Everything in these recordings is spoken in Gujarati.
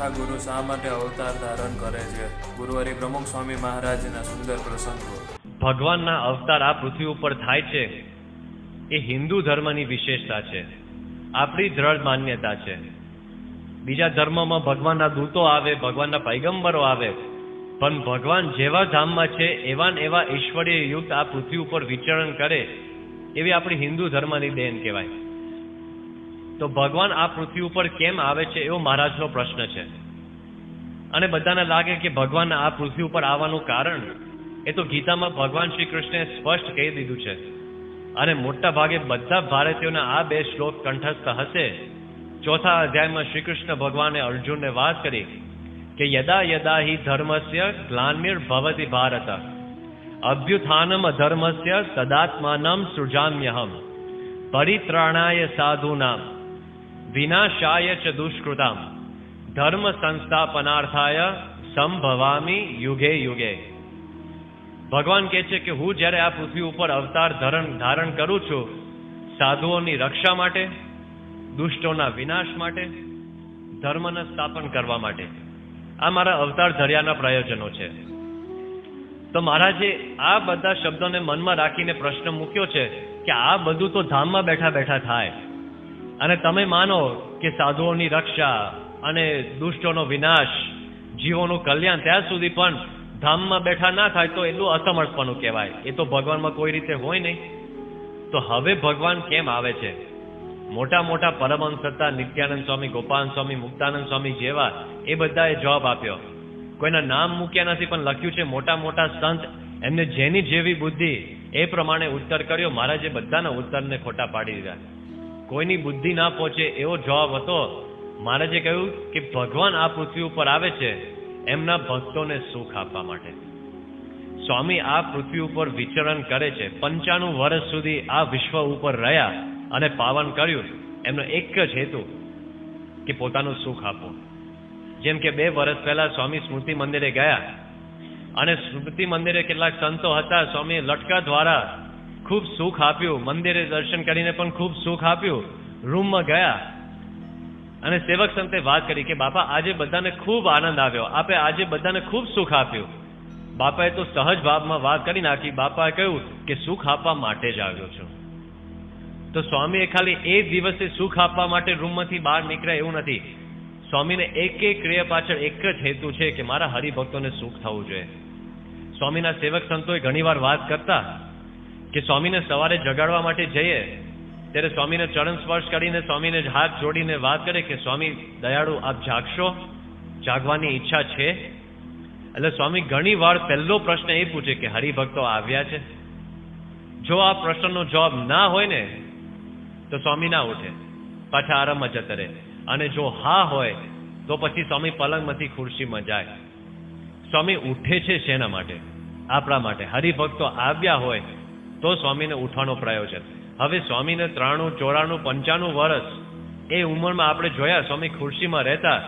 કથા ગુરુ શા માટે અવતાર ધારણ કરે છે? ગુરુવારી પ્રમુખ સ્વામી મહારાજના સુંદર પ્રસંગો. ભગવાનના અવતાર આ પૃથ્વી ઉપર થાય છે એ હિન્દુ ધર્મની વિશેષતા છે. આપણી દ્રઢ માન્યતા છે. બીજા ધર્મમાં ભગવાનના દૂતો આવે, ભગવાનના પૈગંબરો આવે, પણ ભગવાન જેવા ધામમાં છે એવા ને એવા ઈશ્વરીય યુક્ત આ પૃથ્વી ઉપર વિચરણ કરે, એવી આપણી હિન્દુ ધર્મની દેન કહેવાય. તો ભગવાન આ પૃથ્વી ઉપર કેમ આવે છે એવો મહારાજનો પ્રશ્ન છે. અને બધાને લાગે કે ભગવાન આ પૃથ્વી ઉપર આવવાનું કારણ એ તો ગીતામાં ભગવાન શ્રી કૃષ્ણે સ્પષ્ટ કહી દીધું છે. અને મોટા ભાગે બધા ભારતીયોના આ બે શ્લોક કંઠસ્થ હશે. ચોથા અધ્યાયમાં શ્રી કૃષ્ણ ભગવાને અર્જુનને વાત કરી કે યદા યદા હિ ધર્મસ્ય ગ્લાનિર ભવતી ભારત. અભ્યુત્થાનમ અધર્મસ્ય તદાત્માનમ સૃજામ્યહમ. પરિત્રાણાય સાધુનામ. વિનાશાય ચ દુષ્કૃતામ. ધર્મ સંસ્થાપનાર્થાય સંભવામી યુગે યુગે ભગવાન કહે છે કે હું જ્યારે આ પૃથ્વી ઉપર અવતાર ધરણ ધારણ કરું છું, સાધુઓની રક્ષા માટે, દુષ્ટોના વિનાશ માટે, ધર્મના સ્થાપન કરવા માટે. આ મારા અવતાર ધર્યાના પ્રયોજનો છે. તો મહારાજે આ બધા શબ્દોને મનમાં રાખીને પ્રશ્ન મૂક્યો છે કે આ બધું તો ધામમાં બેઠા બેઠા થાય. અને તમે માનો કે સાધુઓની રક્ષા અને દુષ્ટોનો વિનાશ, જીવોનું કલ્યાણ, ત્યાં સુધી પણ ધામમાં બેઠા ના થાય તો એટલું અસમર્થપણું કહેવાય. એ તો ભગવાનમાં કોઈ રીતે હોય નહીં. તો હવે ભગવાન કેમ આવે છે? મોટા મોટા પરમહંસ હતા નિત્યાનંદ સ્વામી, ગોપાલ સ્વામી, મુક્તાનંદ સ્વામી જેવા એ બધાએ જવાબ આપ્યો. કોઈના નામ મૂક્યા નથી, પણ લખ્યું છે, મોટા મોટા સંત એમને જેની જેવી બુદ્ધિ એ પ્રમાણે ઉત્તર કર્યો. મહારાજે બધાના ઉત્તરને ખોટા પાડી દીધા. કોઈની બુદ્ધિ ના પહોંચે એવો જવાબ હતો મહારાજે કહ્યું કે ભગવાન આ પૃથ્વી ઉપર આવે છે, એમના ભક્તોને સુખ આપવા માટે. સ્વામી આ પૃથ્વી ઉપર વિચરણ કરે છે. પંચાણું વર્ષ સુધી આ વિશ્વ ઉપર રહ્યા અને પાવન કર્યું. એમનો એક જ હેતુ કે પોતાનું સુખ આપવું. જેમ કે બે વર્ષ પહેલા સ્વામી સ્મૃતિ મંદિરે ગયા અને સ્મૃતિ મંદિરે કેટલાક સંતો હતા, સ્વામીએ લટકા દ્વારા ખૂબ સુખ આપ્યું. મંદિરે દર્શન કરીને પણ ખૂબ સુખ આપ્યું. રૂમમાં ગયા અને સેવક સંતે વાત કરી કે, બાપા, આજે બધાને ખૂબ આનંદ આવ્યો. આપે આજે બધાને ખૂબ સુખ આપ્યું. બાપાએ તો સહજ ભાવમાં વાત કરી નાખી. બાપાએ કહ્યું કે, સુખ આપવા માટે જ આવ્યો છું. તો સ્વામીએ ખાલી એ દિવસે સુખ આપવા માટે રૂમમાંથી બહાર નીકળે એવું નથી. સ્વામીને એક એક ક્રિયા પાછળ એક જ હેતુ છે કે, મારા હરિભક્તોને સુખ થવું જોઈએ. સ્વામીના સેવક સંતોએ ઘણીવાર વાત કરતા કે, સ્વામીને સવારે જગાડવા માટે જઈએ ત્યારે સ્વામીને ચરણ સ્પર્શ કરીને સ્વામીને હાથ જોડીને વાત કરે કે, સ્વામી, દયાળુ, આપ જાગશો? જાગવાની ઈચ્છા છે? એટલે સ્વામી ઘણી વાર પહેલો પ્રશ્ન એ પૂછે કે, હરિભક્તો આવ્યા છે? જો આ પ્રશ્નનો જવાબ ના હોય ને, તો સ્વામી ના ઉઠે, પાછા આરામમાં જતા રહે. અને જો હા હોય, તો પછી સ્વામી પલંગમાંથી ખુરશીમાં જાય. સ્વામી ઉઠે છે શેના માટે? આપણા માટે. હરિભક્તો આવ્યા હોય, તો સ્વામીને ઉઠવાનો પ્રયોજન. હવે સ્વામીને ત્રાણું, ચોરાણું, પંચાણું વર્ષ એ ઉંમરમાં આપણે જોયા, સ્વામી ખુરશીમાં રહેતા.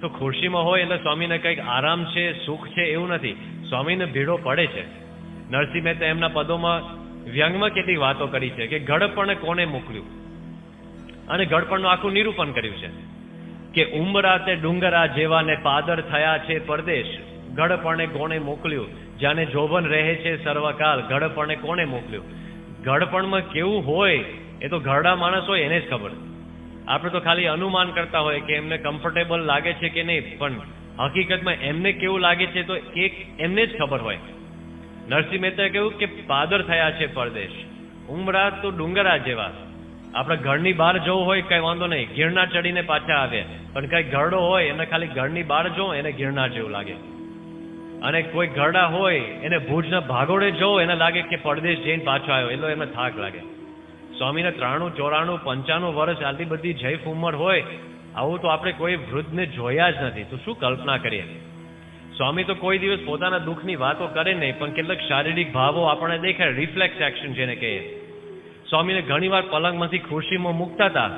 તો ખુરશીમાં હોય એટલે સ્વામીને કંઈક આરામ છે, સુખ છે એવું નથી. સ્વામીને ભીડો પડે છે. નરસિંહ મહેતા એમના પદોમાં વ્યંગમાં કેટલી વાતો કરી છે કે ગડપણ કોને મોકલ્યું? અને ગડપણનું આખું નિરૂપણ કર્યું છે કે ઉમરા તે ડુંગરા જેવાને પાદર થયા છે પરદેશ, ગડપણે કોણે મોકલ્યું? જાને જોબન રહે છે સર્વકાલ, ગડપણે કોણે મોકલ્યું? ગળપણમાં કેવું હોય એ તો ઘરડા માણસ હોય એને જ ખબર આપણે તો ખાલી અનુમાન કરતા હોય કે એમને કમ્ફર્ટેબલ લાગે છે કે નહીં, પણ હકીકતમાં એમને કેવું લાગે છે તો એક એમને જ ખબર હોય. નરસિંહ મહેતાએ કહ્યું કે પાદર થયા છે પરદેશ. ઉમરા તો ડુંગરા જેવા. આપણે ઘરની બહાર જવું હોય કઈ વાંધો નહીં. ગિરનાર ચડીને પાછા આવે પણ કઈ ઘરડો હોય એને ખાલી ઘરની બહાર જવું એને ગિરનાર જેવું લાગે. અને કોઈ ઘરડા હોય, એને ભુજના ભાગોડે જો, એને લાગે કે પરદેશ જઈને પાછો આવ્યો. એટલો એમને થાક લાગે. સ્વામીને ત્રાણું, ચોરાણું, પંચાણું વર્ષ આટલી બધી જૈફ ઉંમર હોય, આવું તો આપણે કોઈ વૃદ્ધને જોયા જ નથી. તો શું કલ્પના કરીએ? સ્વામી તો કોઈ દિવસ પોતાના દુઃખની વાતો કરે નહીં, પણ કેટલાક શારીરિક ભાવો આપણને દેખાય રિફ્લેક્સ એક્શન જેને કહીએ. સ્વામીને ઘણીવાર પલંગમાંથી ખુરશીમાં મૂકતા હતા.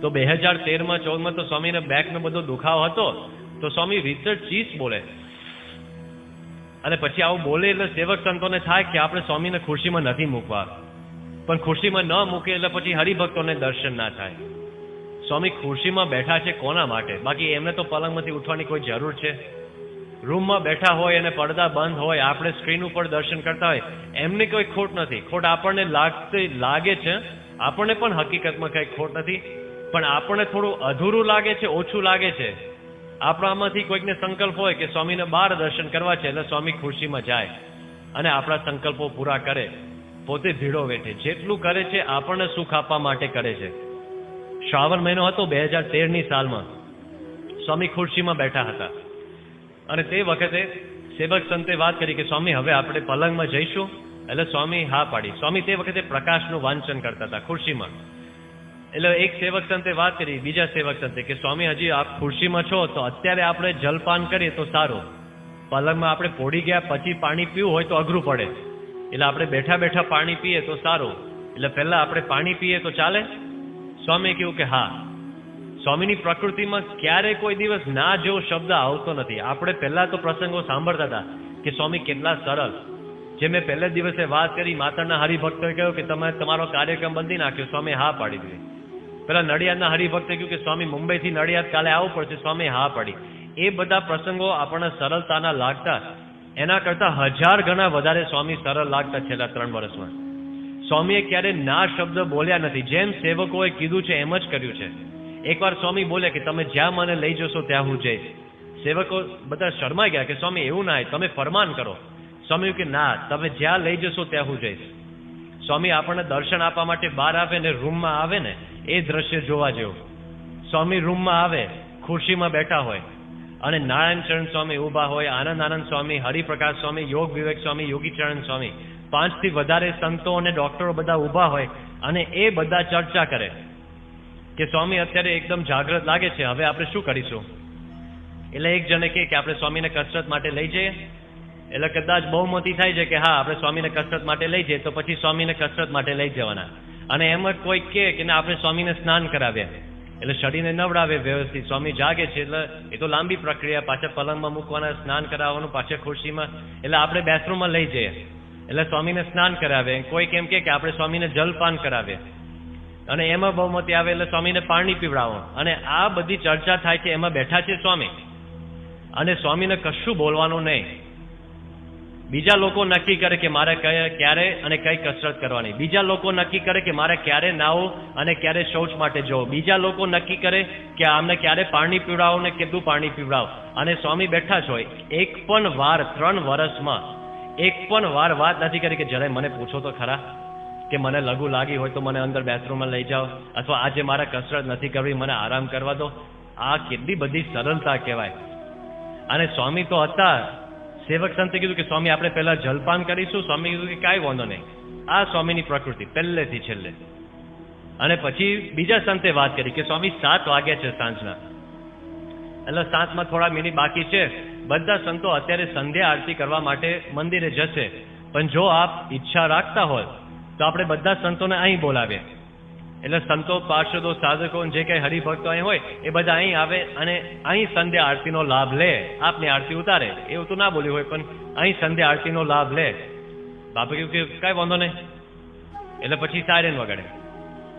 તો બે હજાર તેરમાં, ચૌદમાં તો સ્વામીને બેકનો બધો દુખાવો હતો. તો સ્વામી રિચર્ડ ચીસ બોલે અને પછી આવું બોલે એટલે સેવક સંતોને થાય કે આપણે સ્વામીને ખુરશીમાં નથી મૂકવા. પણ ખુરશીમાં ન મૂકે એટલે પછી હરિભક્તોને દર્શન ના થાય. સ્વામી ખુરશીમાં બેઠા છે કોના માટે? બાકી એમને તો પલંગમાંથી ઉઠવાની કોઈ જરૂર છે. રૂમમાં બેઠા હોય અને પડદા બંધ હોય, આપણે સ્ક્રીન ઉપર દર્શન કરતા હોય, એમની કોઈ ખોટ નથી. ખોટ આપણને લાગતી, લાગે છે. આપણને પણ હકીકતમાં કંઈ ખોટ નથી. પણ આપણને થોડું અધૂરું લાગે છે, ઓછું લાગે છે. આપણામાંથી કોઈકને સંકલ્પ હોય કે સ્વામીને બાર દર્શન કરવા છે એટલે સ્વામી ખુરશીમાં જાય અને આપણા સંકલ્પો પૂરા કરે, પોતે ભીડો વેઠે. જેટલું કરે છે, આપણને સુખ આપવા માટે કરે છે. શ્રાવણ મહિનો હતો બે હજાર તેરની સાલમાં. સ્વામી ખુરશીમાં બેઠા હતા. અને તે વખતે સેવક સંતે વાત કરી કે, સ્વામી, હવે આપણે પલંગમાં જઈશું. એટલે સ્વામી હા પાડી. સ્વામી તે વખતે પ્રકાશનું વાંચન કરતા હતા ખુરશીમાં. એટલે એક સેવક સંતે વાત કરી, બીજા સેવક સંતે કે, સ્વામી, હજી આપ ખુરશીમાં છો તો અત્યારે આપણે જલપાન કરીએ તો સારું. પલંગમાં આપણે પોડી ગયા, પછી પાણી પીવું હોય તો અઘરું પડે. એટલે આપણે બેઠા બેઠા પાણી પીએ તો સારું. એટલે પહેલા આપણે પાણી પીએ તો ચાલે? સ્વામીએ કહ્યું કે, હા. સ્વામીની પ્રકૃતિમાં ક્યારે કોઈ દિવસ ના જેવો શબ્દ આવતો નથી. આપણે પહેલા તો પ્રસંગો સાંભળતા હતા કે, સ્વામી, કેટલા સરળ જે મેં પહેલે દિવસે વાત કરી, માતાના હરિભક્તોએ કહ્યું કે તમે તમારો કાર્યક્રમ બંધી નાખ્યો. સ્વામી હા પાડી દીધી. પેલા નડિયાદના હરિભક્તે કહ્યું કે, સ્વામી, મુંબઈથી નડિયાદ કાલે આવવું પડશે. સ્વામી હા પડી. એ બધા પ્રસંગો આપણને સરળતાના લાગતા. એના કરતા હજાર ગણા વધારે સ્વામી સરળ લાગતા છેલ્લા ત્રણ વર્ષમાં. સ્વામીએ ક્યારે ના શબ્દ બોલ્યા નથી. જેમ સેવકોએ કીધું છે, એમ જ કર્યું છે. એકવાર સ્વામી બોલે કે, તમે જ્યાં મને લઈ જશો, ત્યાં હું જઈશ. સેવકો બધા શરમાઈ ગયા કે, સ્વામી, એવું ના તમે ફરમાન કરો. સ્વામી કે ના, તમે જ્યાં લઈ જશો, ત્યાં હું જઈશ. સ્વામી આપણને દર્શન આપવા માટે બહાર આવે ને, રૂમમાં આવે ને એ દ્રશ્ય જોવા જેવું. સ્વામી રૂમમાં આવે, ખુરશીમાં બેઠા હોય અને નારાયણ ચરણ સ્વામી ઊભા હોય આનંદ આનંદ સ્વામી, હરિપ્રકાશ સ્વામી, યોગ વિવેક સ્વામી, યોગીચરણ સ્વામી, પાંચથી વધારે સંતો અને ડોક્ટરો બધા ઊભા હોય અને એ બધા ચર્ચા કરે. કે સ્વામી અત્યારે એકદમ જાગૃત લાગે છે, હવે આપણે શું કરીશું? એટલે એક જણે કે આપણે સ્વામીને કસરત માટે લઈ જઈએ. એટલે કદાચ બહુ મોટી થાય છે કે હા, આપણે સ્વામીને કસરત માટે લઈ જઈએ, તો પછી સ્વામીને કસરત માટે લઈ જવાના. અને એમ જ કોઈ કહે કે ના, આપણે સ્વામીને સ્નાન કરાવ્યા એટલે શરીરને નવડાવે, વ્યવસ્થિત સ્વામી જાગે છે, એટલે એ તો લાંબી પ્રક્રિયા, પાછા પલંગમાં મૂકવાના, સ્નાન કરાવવાનું, પાછા ખુરશીમાં, એટલે આપણે બેથરૂમમાં લઈ જઈએ. એટલે સ્વામીને સ્નાન કરાવે. કોઈ કેમ કે આપણે સ્વામીને જલપાન કરાવે અને એમાં બહુમતી આવે એટલે સ્વામીને પાણી પીવડાવો. અને આ બધી ચર્ચા થાય છે, એમાં બેઠા છે સ્વામી. અને સ્વામીને કશું બોલવાનું નહીં. બીજા લોકો નક્કી કરે કે મારે કયા ક્યારે અને કઈ કસરત કરવાની. બીજા લોકો નક્કી કરે કે મારે ક્યારે નાવું અને ક્યારે શૌચ માટે જવો. બીજા લોકો નક્કી કરે કે આમને ક્યારે પાણી પીવડાવો ને કેટલું પાણી પીવડાવો. અને સ્વામી બેઠા છો એક પણ વાર ત્રણ વર્ષમાં, એક પણ વાર વાત નથી કરી કે જરાય મને પૂછો તો ખરા, કે મને લઘુ લાગી હોય તો મને અંદર બેથરૂમમાં લઈ જાઓ, અથવા આજે મારે કસરત નથી કરવી, મને આરામ કરવા દો. આ કેટલી બધી સરળતા કહેવાય. અને સ્વામી તો હતા સેવક સંતે કીધું કે, સ્વામી, આપણે પહેલા જલપાન કરીશું. સ્વામી કીધું કે, કાંઈ વાંધો નહીં. આ સ્વામીની પ્રકૃતિ, પહેલેથી છેલ્લે. અને પછી બીજા સંતે વાત કરી કે, સ્વામી, સાત વાગ્યા છે સાંજના. એટલે સાતમાં થોડા મિનિટ બાકી છે. બધા સંતો અત્યારે સંધ્યા આરતી કરવા માટે મંદિરે જશે. પણ જો આપ ઈચ્છા રાખતા હોય, તો આપણે બધા સંતોને અહીં બોલાવીએ. એટલે સંતો, પાર્ષદો, સાધકો જે કંઈ હરિભક્તો અહીં હોય, એ બધા અહીં આવે અને અહીં સંધ્યા આરતીનો લાભ લે. આપની આરતી ઉતારે. એવું તો ના બોલ્યું હોય, પણ અહીં સંધ્યા આરતીનો લાભ લે. બાપે કહ્યું કે કાંઈ વાંધો નહીં. એટલે પછી સાયરન વગાડે.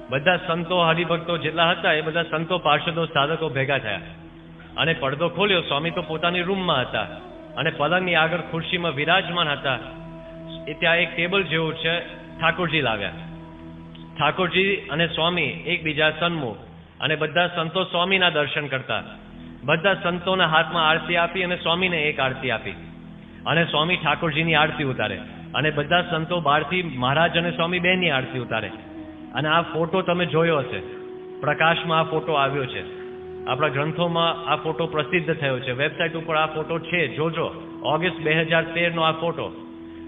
બધા સંતો, હરિભક્તો જેટલા હતા, એ બધા સંતો, પાર્ષદો, સાધકો ભેગા થયા. અને પડદો ખોલ્યો. સ્વામી તો પોતાની રૂમમાં હતા. અને પલંગની આગળ ખુરશીમાં વિરાજમાન હતા. એ ત્યાં એક ટેબલ જેવું છે, ઠાકોરજી લાવ્યા. ઠાકોરજી અને સ્વામી એકબીજા સન્મુખ અને બધા સંતો સ્વામીના દર્શન કરતા. બધા સંતોના હાથમાં આરતી આપી અને સ્વામીને એક આરતી આપી. અને સ્વામી ઠાકોરજીની આરતી ઉતારે. અને બધા સંતો બહારથી મહારાજ અને સ્વામી બેની આરતી ઉતારે. અને આ ફોટો તમે જોયો હશે. પ્રકાશમાં આ ફોટો આવ્યો છે. આપણા ગ્રંથોમાં આ ફોટો પ્રસિદ્ધ થયો છે. વેબસાઇટ ઉપર આ ફોટો છે. જોજો. ઓગસ્ટ બે હજાર તેરનો આ ફોટો.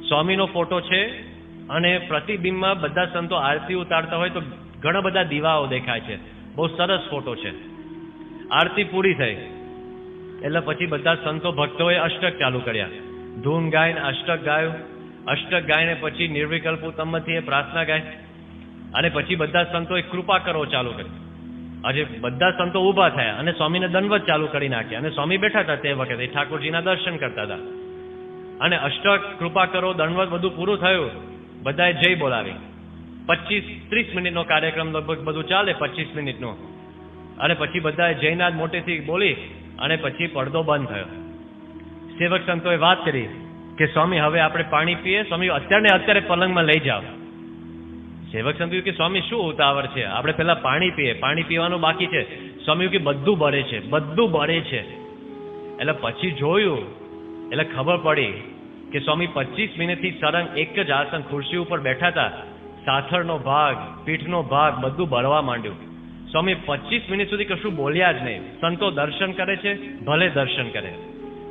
સ્વામીનો ફોટો છે. અને પ્રતિબિંબમાં બધા સંતો આરતી ઉતારતા હોય તો ઘણા બધા દીવાઓ દેખાય છે. બહુ સરસ ફોટો છે. આરતી પૂરી થઈ. એટલે પછી બધા સંતો ભક્તોએ અષ્ટક ચાલુ કર્યા. ધૂન ગાયને અષ્ટક ગાયું. અષ્ટક ગાયને પછી નિર્વિકલ્પ ઉત્તમથી પ્રાર્થના ગાય. અને પછી બધા સંતોએ કૃપા કરો ચાલુ કરી. આજે બધા સંતો ઊભા થયા અને સ્વામીને દંડવત ચાલુ કરી નાખ્યા. અને સ્વામી બેઠા હતા તે વખતે. ઠાકોરજીના દર્શન કરતા હતા. અને અષ્ટક કૃપા કરો, દંડવત બધું પૂરું થયું. બધાએ જય બોલાવી. પચીસ, ત્રીસ મિનિટનો કાર્યક્રમ લગભગ બધું ચાલે પચીસ મિનિટનો. અને પછી બધા જયનાથ મોટેથી બોલી અને પછી પડદો બંધ થયો. સેવક સંતોએ વાત કરી કે, સ્વામી, હવે આપણે પાણી પીએ. સ્વામી, અત્યારે અત્યારે પલંગમાં લઈ જાઓ. સેવક સંતો કે, સ્વામી, શું ઉતાવળ છે? આપણે પહેલા પાણી પીએ. પાણી પીવાનું બાકી છે. સ્વામી કે, બધું બળે છે. બધું બળે છે. એટલે પછી જોયું. એટલે ખબર પડી કે સ્વામી પચીસ મિનિટથી સરંગ એક જ આસન ખુરશી ઉપર બેઠા હતા. સાથળનો ભાગ, પીઠનો ભાગ બધું બળવા માંડ્યું. સ્વામી પચીસ મિનિટ સુધી કશું બોલ્યા જ નહીં. સંતો દર્શન કરે છે, ભલે દર્શન કરે.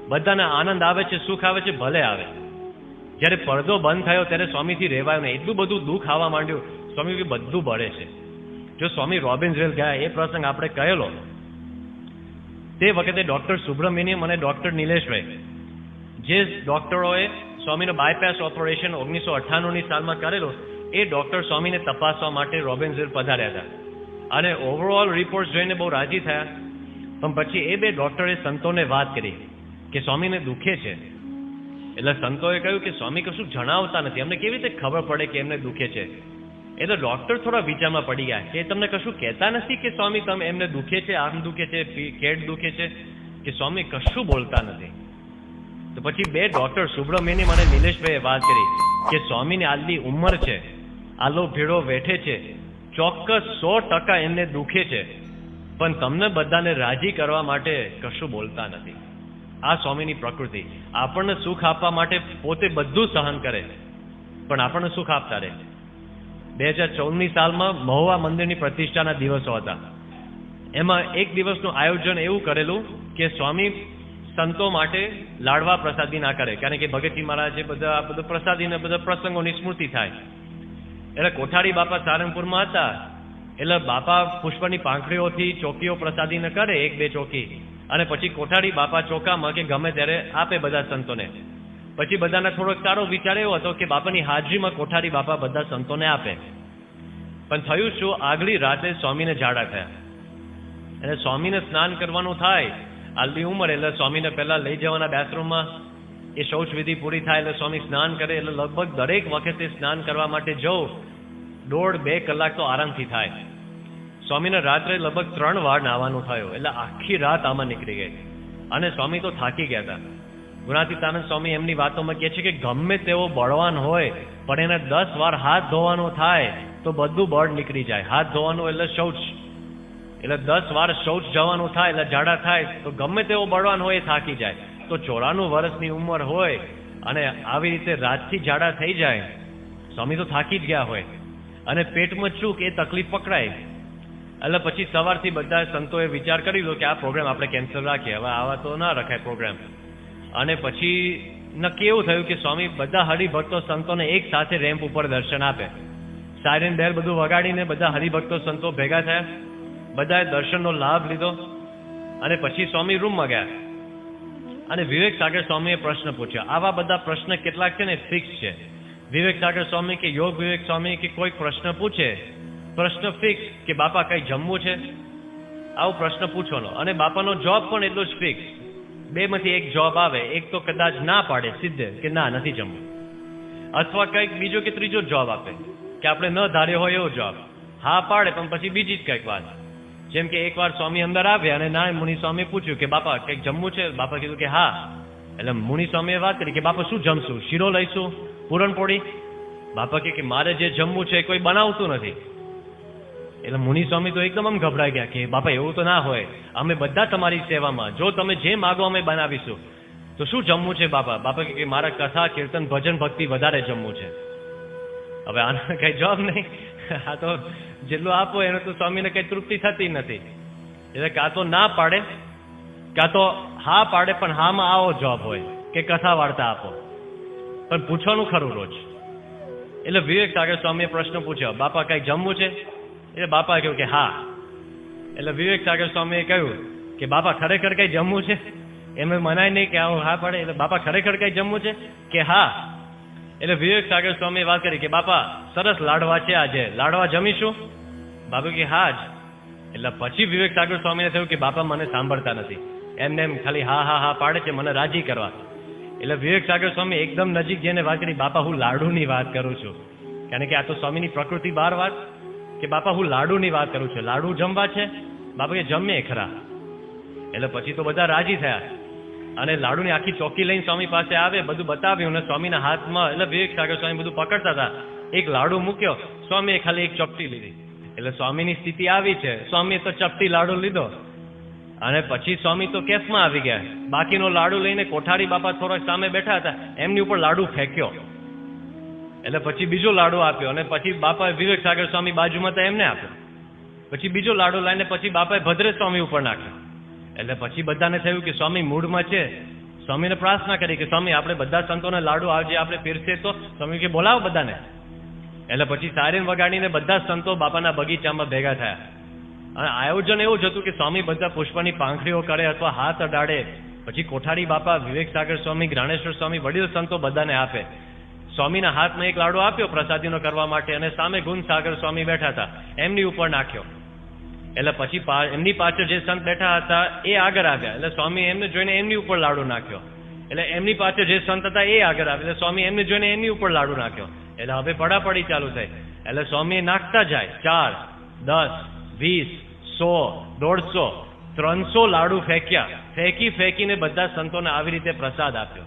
બધાને આનંદ આવે છે, સુખ આવે છે, ભલે આવે. જ્યારે પડદો બંધ થયો ત્યારે સ્વામીથી રહેવાયું નહીં. એટલું બધું દુઃખ આવવા માંડ્યું. સ્વામી બધું બળે છે. જો સ્વામી રોબિન્સવેલ ગયા, એ પ્રસંગ આપણે કહેલો. તે વખતે ડોક્ટર સુબ્રમણ્યમ અને ડોક્ટર નિલેશભાઈ જે ડોક્ટરોએ સ્વામીનો બાયપાસ ઓપરેશન ઓગણીસો અઠ્ઠાણુંની સાલમાં કરેલો, એ ડોક્ટર સ્વામીને તપાસવા માટે રોબિન્સવિલ પધાર્યા હતા. અને ઓવરઓલ રિપોર્ટ જોઈને બહુ રાજી થયા. પણ પછી એ બે ડોક્ટરે સંતોને વાત કરી કે સ્વામીને દુખે છે. એટલે સંતોએ કહ્યું કે સ્વામી કશું જણાવતા નથી. અમને કેવી રીતે ખબર પડે કે એમને દુખે છે? એટલે ડોક્ટર થોડા વિચારમાં પડી ગયા કે તમને કશું કહેતા નથી કે સ્વામી તમે એમને દુખે છે, આમ દુખે છે પેટ દુખે છે? કે સ્વામી કશું બોલતા નથી. તો પછી બે ડોક્ટર સુબ્રમણ્યમ અને નિલેશભાઈએ વાત કરી કે, સ્વામીની આટલી ઉંમર છે. આલો ભેળો વેઠે છે. ચોક્કસ સો ટકા એમને દુખે છે. પણ તમને બધાને રાજી કરવા માટે કશું બોલતા નથી. આ સ્વામીની પ્રકૃતિ. આપણને સુખ આપવા માટે પોતે બધું સહન કરે પણ આપણને સુખ આપતા રહે બે હજાર ચૌદની સાલમાં મહુવા મંદિરની પ્રતિષ્ઠાના દિવસો હતા. એમાં એક દિવસનું આયોજન એવું કરેલું કે સ્વામી સંતો માટે લાડવા પ્રસાદી ના કરે. કારણ કે ભગતજી મહારાજે બધા આ પ્રસાદી પ્રસાદીને બધા પ્રસંગોની સ્મૃતિ થાય. એટલે કોઠારી બાપા સારંગપુરમાં હતા. એટલે બાપા પુષ્પની પાંખડીઓથી ચોકીઓ પ્રસાદી ન કરે, એક બે ચોકી. અને પછી કોઠારી બાપા ચોકામાં કે ગમે ત્યારે આપે બધા સંતોને. પછી બધાને થોડોક સારો વિચાર એવો હતો કે બાપાની હાજરીમાં કોઠારી બાપા બધા સંતોને આપે. પણ થયું શું? આગલી રાતે સ્વામીને ઝાડા થયા. એટલે સ્વામીને સ્નાન કરવાનું થાય. આટલી ઉંમર એટલે સ્વામીને પહેલાં લઈ જવાના બાથરૂમમાં એ શૌચ વિધિ પૂરી થાય એટલે સ્વામી સ્નાન કરે એટલે લગભગ દરેક વખતે સ્નાન કરવા માટે જવું દોઢ બે કલાક તો આરામથી થાય. સ્વામીને રાત્રે લગભગ ત્રણ વાર નાવાનું થયું, એટલે આખી રાત આમાં નીકળી ગઈ. અને સ્વામી તો થાકી ગયા હતા. ગુણાતીતાનંદ સ્વામી એમની વાતોમાં કહે છે કે ગમે તેવો બળવાન હોય, પણ એને દસ વાર હાથ ધોવાનો થાય, તો બધું બળ નીકળી જાય. હાથ ધોવાનું એટલે શૌચ. એટલે દસ વાર શૌચ જવાનું થાય, એટલે ઝાડા થાય, તો ગમે તેવો બળવાન હોય એ થાકી જાય. તો ચોરાણું વર્ષની ઉંમર હોય અને આવી રીતે રાતથી ઝાડા થઈ જાય, સ્વામી તો થાકી જ ગયા હોય. અને પેટમાં ચૂક એ તકલીફ પકડાય. એટલે પછી સવારથી બધા સંતોએ વિચાર કરી લો કે આ પ્રોગ્રામ આપણે કેન્સલ રાખીએ, હવે આવા તો ના રખાય પ્રોગ્રામ. અને પછી નક્કી એવું થયું કે સ્વામી બધા હરિભક્તો સંતોને એક સાથે રેમ્પ ઉપર દર્શન આપે. સાયરન બેલ બધું વગાડીને બધા હરિભક્તો સંતો ભેગા થયા. બધાએ દર્શનનો લાભ લીધો અને પછી સ્વામી રૂમમાં ગયા. અને વિવેક સાગર સ્વામીએ પ્રશ્ન પૂછ્યો, આવા બધા પ્રશ્ન કેટલાક છે ને? ફિક્સ છે. વિવેક સાગર સ્વામી કે, યોગ વિવેક સ્વામી કે કોઈ પ્રશ્ન પૂછે? પ્રશ્ન ફિક્સ કે બાપા કઈ જમવું છે? આવો પ્રશ્ન પૂછવાનો. અને બાપાનો જોબ પણ એટલો જ ફિક્સ બે માંથી એક જોબ આવે, એક તો કદાચ ના પાડે, સીધે કે ના, નથી જમવું. અથવા કંઈક બીજો કે ત્રીજો જોબ આપે, કે આપણે ન ધાર્યો હોય એવો જોબ હા પાડે, પણ પછી બીજી જ કંઈક વાત. જેમ કે એકવાર સ્વામી અંદર આવ્યા અને ના મુનિ સ્વામી પૂછ્યું કે, બાપા, કંઈક જમવું છે? બાપા કીધું કે, હા. એટલે મુનિ સ્વામીએ વાત કરી કે, બાપા, શું જમશું? શીરો લઈશું? પૂરણપોળી બાપા કે મારે જે જમવું છે એ કોઈ બનાવતું નથી. એટલે મુનિ સ્વામી તો એકદમ આમ ગભરાઈ ગયા કે, બાપા, એવું તો ના હોય. અમે બધા તમારી સેવામાં. જો તમે જે માગો અમે બનાવીશું. તો શું જમવું છે, બાપા? બાપા કે, મારા કથા, કીર્તન, ભજન, ભક્તિ વધારે જમવું છે. હવે આના કઈ જવાબ નહીં. આ તો જેટલું આપો એનું તો સ્વામીને કઈ તૃપ્તિ થતી નથી. એટલે કાં તો ના પાડે, કાં તો હા પાડે, પણ હામાં આવો જવાબ હોય, કે કથા વાર્તા આપો. પણ પૂછવાનું ખરું રોજ. એટલે વિવેક સાગર સ્વામીએ પ્રશ્ન પૂછ્યો, બાપા, કઈ જમવું છે? એટલે બાપા કહ્યું કે, હા. એટલે વિવેક સાગર સ્વામીએ કહ્યું કે, બાપા, ખરેખર કઈ જમવું છે? એમ મનાય નહીં કે આવું હા પાડે, એટલે બાપા, ખરેખર કઈ જમવું છે? કે, હા. એટલે વિવેક સાગર સ્વામી વાત કરી કે, બાપા, સરસ લાડવા છે આજે. લાડવા જમીશું? બાપુ કે, હા જ. એટલે પછી વિવેક સાગર સ્વામીને થયું કે, બાપા, મને સાંભળતા નથી. એમને એમ ખાલી હા હા હા પાડે છે, મને રાજી કરવા. એટલે વિવેક સાગર સ્વામી એકદમ નજીક જઈને વાત કરી, બાપા, હું લાડુની વાત કરું છું. કારણ કે આ તો સ્વામીની પ્રકૃતિ બહાર વાત કે, બાપા, હું લાડુની વાત કરું છું. લાડુ જમવા છે? બાપા કે, જમીએ ખરા. એટલે પછી તો બધા રાજી થયા. અને લાડુની આખી ચોકી લઈને સ્વામી પાસે આવે, બધું બતાવ્યું અને સ્વામીના હાથમાં, એટલે વિવેક સાગર સ્વામી બધું પકડતા હતા. એક લાડુ મૂક્યો, સ્વામીએ ખાલી એક ચપટી લીધી. એટલે સ્વામીની સ્થિતિ આવી છે. સ્વામીએ તો ચપટી લાડુ લીધો. અને પછી સ્વામી તો કેફમાં આવી ગયા. બાકીનો લાડુ લઈને કોઠારી બાપા થોડાક સામે બેઠા હતા. એમની ઉપર લાડુ ફેંક્યો. એટલે પછી બીજો લાડુ આપ્યો અને પછી બાપા વિવેક સાગર સ્વામી બાજુમાં હતા એમને આપ્યો. પછી બીજો લાડુ લાવીને પછી બાપાએ ભદ્રે સ્વામી ઉપર નાખ્યો. એટલે પછી બધાને થયું કે સ્વામી મૂડમાં છે. સ્વામીને પ્રાર્થના કરી કે સ્વામી, આપણે બધા સંતોને લાડુ આવજે આપણે પીરસે તો સ્વામી કે બોલાવો બધાને. એટલે પછી સાયરન વગાડીને બધા સંતો બાપાના બગીચામાં ભેગા થયા. અને આયોજન એવું જ હતું કે સ્વામી બધા પુષ્પની પાંખડીઓ કરે અથવા હાથ અડાડે પછી કોઠારી બાપા, વિવેક સાગર સ્વામી, જ્ઞાનેશ્વર સ્વામી, વડીલ સંતો બધાને આપે. સ્વામીના હાથમાં એક લાડુ આપ્યો પ્રસાદીનો કરવા માટે અને સામે ગુણ સાગર સ્વામી બેઠા હતા. એમની ઉપર નાખ્યો. એટલે પછી એમની પાછળ જે સંત બેઠા હતા, એ આગળ આવ્યા. એટલે સ્વામી એમને જોઈને એમની ઉપર લાડુ નાખ્યો. એટલે એમની પાછળ જે સંત હતા, એ આગળ આવ્યા. એટલે સ્વામી એમને જોઈને એમની ઉપર લાડુ નાખ્યો. એટલે હવે પડાપડી ચાલુ થઈ. એટલે સ્વામી નાખતા જાય. ચાર, દસ, વીસ, સો, દોઢસો, ત્રણસો લાડુ ફેંક્યા. ફેંકી, ફેંકીને બધા સંતોને આવી રીતે પ્રસાદ આપ્યો.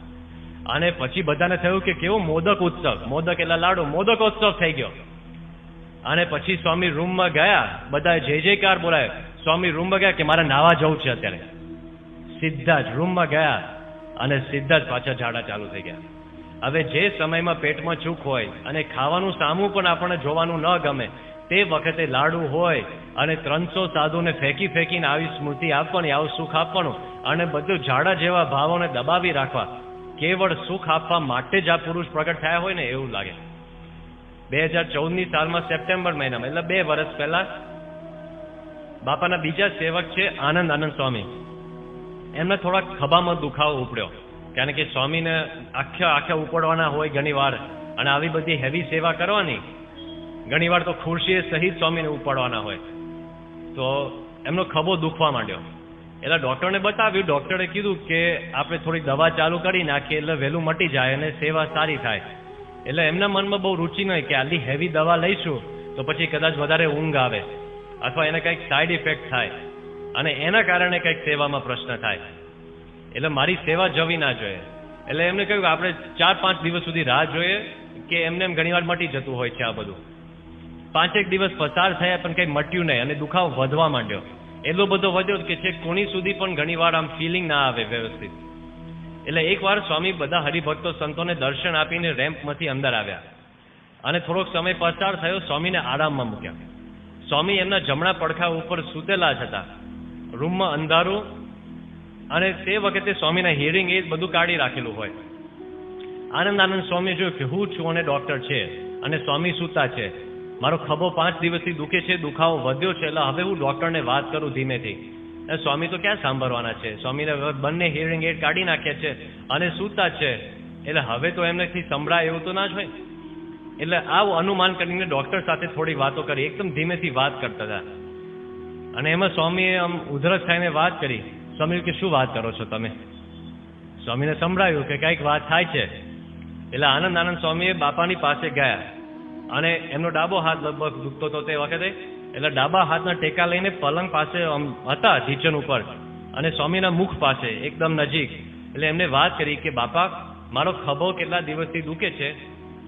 અને પછી બધાને થયું કે કેવો મોદક ઉત્સવ. મોદક એટલે લાડુ. મોદક ઉત્સવ થઈ ગયો. અને પછી સ્વામી રૂમમાં ગયા બધા જય જયકાર બોલાય. સ્વામી રૂમમાં ગયા કે મારે નાવા જવું છે અત્યારે. સીધા જ રૂમમાં ગયા અને સીધા જ પાછા ઝાડા ચાલુ થઈ ગયા. હવે જે સમયમાં પેટમાં ચૂક હોય અને ખાવાનું સામું પણ આપણને જોવાનું ન ગમે, તે વખતે લાડુ હોય અને ત્રણસો સાધુને ફેંકી ફેંકીને આવી સ્મૃતિ આપવાની, આવું સુખ આપવાનું અને બધું ઝાડા જેવા ભાવોને દબાવી રાખવા, કેવળ સુખ આપવા માટે જ આ પુરુષ પ્રગટ થયા હોય ને એવું લાગે. બે હજાર ચૌદની સાલમાં સપ્ટેમ્બર મહિનામાં, એટલે બે વર્ષ પહેલા બાપાના બીજા સેવક છે આનંદ આનંદ સ્વામી. એમને થોડાક ખભામાં દુખાવો ઉપડ્યો. કારણ કે સ્વામીને આખા આખા ઉપડવાના હોય ઘણીવાર, અને આવી બધી હેવી સેવા કરવાની, ઘણીવાર તો ખુરશીએ સહિત સ્વામીને ઉપાડવાના હોય. તો એમનો ખભો દુખવા માંડ્યો. એટલે ડૉક્ટરને બતાવ્યું, ડૉક્ટરે કીધું કે આપણે થોડી દવા ચાલુ કરી નાખીએ, એટલે વહેલું મટી જાય અને સેવા સારી થાય. એટલે એમના મનમાં બહુ રુચિ નહીં કે આટલી હેવી દવા લઈશું તો પછી કદાચ વધારે ઊંઘ આવે અથવા એને કંઈક સાઈડ ઇફેક્ટ થાય. અને એના કારણે કંઈક સેવામાં પ્રશ્ન થાય. એટલે મારી સેવા જવી ના જોઈએ. એટલે એમને કહ્યું કે આપણે ચાર પાંચ દિવસ સુધી રાહ જોઈએ કે એમને એમ ઘણીવાર મટી જતું હોય છે આ બધું. પાંચેક દિવસ પસાર થયા પણ કંઈ મટ્યું નહીં અને દુખાવો વધવા માંડ્યો. એટલો બધો વધ્યો કે છે કોની સુધી પણ ઘણીવાર આમ ફિલિંગ ના આવે વ્યવસ્થિત. એટલે એકવાર સ્વામી બધા હરિભક્તો સંતોને દર્શન આપીને રેમ્પમાંથી અંદર આવ્યા. અને થોડોક સમય પસાર થયો, સ્વામીને આરામમાં મૂક્યા. સ્વામી એમના જમણા પડખા ઉપર સૂતેલા જ હતા. રૂમમાં અંધારું અને તે વખતે સ્વામીના હિયરિંગ એ બધું કાઢી રાખેલું હોય. આનંદ આનંદ સ્વામી જોયું કે હું છું અને ડોક્ટર છે અને સ્વામી સૂતા છે. મારો ખભો પાંચ દિવસથી દુખે છે, દુખાવો વધ્યો છે, એટલે હવે હું ડોક્ટરને વાત કરું ધીમેથી. સ્વામી તો ક્યાં સાંભળવાના છે? સ્વામીને બંને હિયરિંગ એડ કાઢી નાખ્યા છે અને સૂતા છે. એટલે હવે તો એમનેથી સંભળાય એવું તો ના જ હોય. એટલે આવું અનુમાન કરીને ડૉક્ટર સાથે થોડી વાતો કરી, એકદમ ધીમેથી વાત કરતા હતા. અને એમાં સ્વામીએ આમ ઉધરસ થઈને વાત કરી. સ્વામી કે, શું વાત કરો છો તમે? સ્વામીને સંભળાયું કે, કંઈક વાત થાય છે. એટલે આનંદ આનંદ સ્વામીએ બાપાની પાસે ગયા અને એમનો ડાબો હાથ લગભગ દુખતો હતો તે વખતે એટલે ડાબા હાથના ટેકા લઈને પલંગ પાસે હતા ઢીચન ઉપર. અને સ્વામીના મુખ પાસે, એકદમ નજીક. એટલે એમને વાત કરી કે, બાપા, મારો ખભો કેટલા દિવસથી દુખે છે?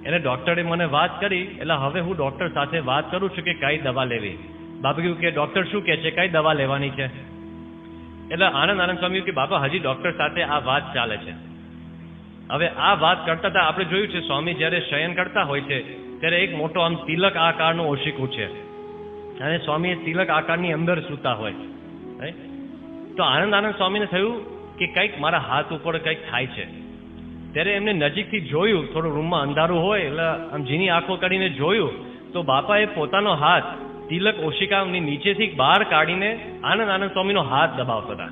એને ડોક્ટરે મને વાત કરી, એટલે હવે હું ડોક્ટર સાથે વાત કરું છું કે કઈ દવા લેવી. બાપા કહ્યું કે, ડોક્ટર શું કહે છે? કઈ દવા લેવાની છે? એટલે આનંદ આનંદ સ્વામી કે, બાપા, હજી ડોક્ટર સાથે આ વાત ચાલે છે. હવે આ વાત કરતા હતા, આપણે જોયું છે, સ્વામી જ્યારે શયન કરતા હોય છે, ત્યારે એક મોટો, આમ, તિલક આકારનું ઓશિકું છે. અને સ્વામી તિલક આકારની અંદર સૂતા હોય? તો આનંદ આનંદ સ્વામીને થયું કે કંઈક મારા હાથ ઉપર કંઈક થાય છે. ત્યારે એમને નજીકથી જોયું, થોડું રૂમમાં અંધારું હોય, એટલે આમ જીની આંખો કરીને જોયું, તો બાપાએ પોતાનો હાથ તિલક ઓશિકાની નીચેથી બહાર કાઢીને આનંદ આનંદ સ્વામીનો હાથ દબાવતા હતા.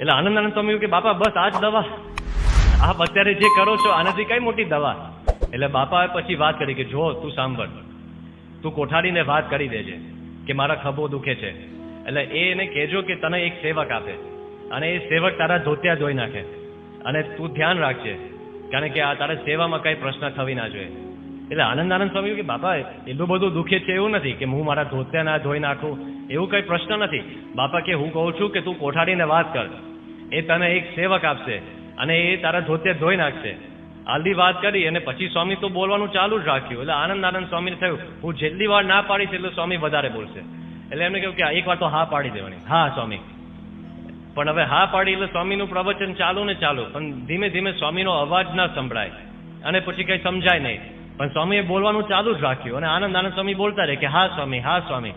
એટલે આનંદ આનંદ સ્વામી કે, બાપા, બસ આ જ દવા. આપ અત્યારે જે કરો છો, આનાથી કઈ મોટી દવા? એટલે બાપાએ પછી વાત કરી કે, જો, તું સાંભળ. તું કોઠારીને વાત કરી દેજે કે મારા ખભો દુખે છે. એટલે એ એને કહેજો કે તને એક સેવક આપે. અને એ સેવક તારા ધોતિયા ધોઈ નાખે. અને તું ધ્યાન રાખજે, કારણ કે આ તારા સેવામાં કઈ પ્રશ્ન થવી ના જોઈએ. એટલે આનંદ આનંદ સ્વામી કે, બાપા, એટલું બધું દુખે છે એવું નથી કે હું મારા ધોત્યા ના ધોઈ નાખું. એવું કઈ પ્રશ્ન નથી. બાપા કે, હું કહું છું કે તું કોઠારીને વાત કર. એ તને એક સેવક આપશે અને એ તારા ધોત્યા ધોઈ નાખશે. હાલની વાત કરી અને પછી સ્વામી તો બોલવાનું ચાલુ જ રાખ્યું. એટલે આનંદ આનંદ સ્વામીને થયું, હું જેટલી વાર ના પાડીશ એટલે સ્વામી વધારે બોલશે. એટલે એમને કહ્યું કે એક વાર તો હા પાડી દેવાની. હા, સ્વામી. પણ હવે હા પાડી એટલે સ્વામીનું પ્રવચન ચાલુ ને ચાલુ. પણ ધીમે ધીમે સ્વામીનો અવાજ ના સંભળાય. અને પછી કઈ સમજાય નહીં. પણ સ્વામીએ બોલવાનું ચાલુ જ રાખ્યું. અને આનંદ આનંદ સ્વામી બોલતા રહે કે, હા, સ્વામી હા, સ્વામી.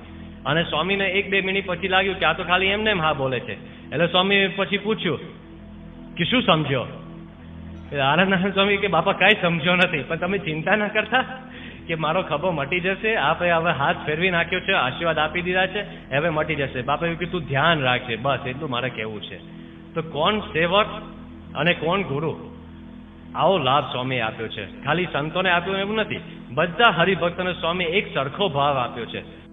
અને સ્વામીને એક બે મિનિટ પછી લાગ્યું કે આ તો ખાલી એમને એમ હા બોલે છે. એટલે સ્વામી પછી પૂછ્યું કે શું સમજ્યો? આનંદ સ્વામી કે બાપા કાંઈ સમજો નથી. પણ તમે ચિંતા ના કરતા કે મારો ખભો મટી જશે, આપે હવે હાથ ફેરવી નાખ્યો છે, આશીર્વાદ આપી દીધા છે, હવે મટી જશે. બાપા એવું કે તું ધ્યાન રાખજે. બસ, એટલું મારે કહેવું છે. તો કોણ સેવક અને કોણ ગુરુ? આવો લાભ સ્વામી આપ્યો છે. ખાલી સંતોને આપ્યો એવું નથી. બધા હરિભક્તોને સ્વામી એક સરખો ભાવ આપ્યો છે.